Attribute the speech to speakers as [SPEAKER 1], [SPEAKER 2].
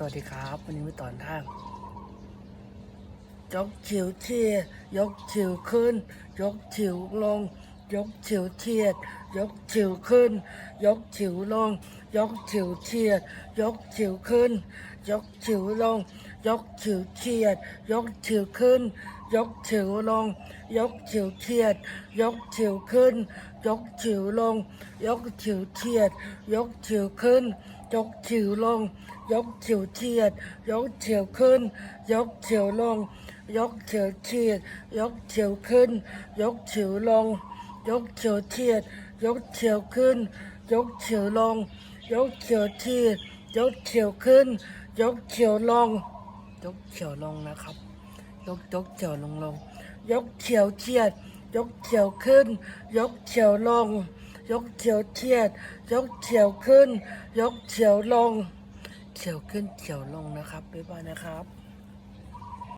[SPEAKER 1] สวัสดีครับ วันนี้มาตอนท่ายกฉิวเทียดยกฉิวขึ้น ยกฉิวลง ยกฉิวเทียด ยกฉิวขึ้น ยกฉิวลง ยกฉิวเทียด ยกฉิวขึ้น ยกฉิวลง ยกฉิวเทียด ยกฉิวขึ้น ยกฉิวลง ยกฉิวเทียด ยกฉิวขึ้น ยกฉิวลง ยกฉิวเทียด ยกฉิวขึ้น ยกฉิวลง ยกฉิวเทียด ยกเฉียวขึ้น ยกเฉียวลง ยกเฉียวเทียด ยกเฉียวขึ้น ยกเฉียวลง ยกเฉียวเทียด ยกเฉียวขึ้น ยกเฉียวลง ยกเฉียวเทียด ยกเฉียวขึ้น ยกเฉียวลง ยกเฉียวลงนะครับ ยกยกเฉียวลงลง ยกเฉียวเทียด ยกเฉียวขึ้น ยกเฉียวลง ยกเฉียวเทียด ยกเฉียวขึ้น ยกเฉียวลง เฉียวขึ้นเฉียวลงนะครับบ๊ายบายนะครับ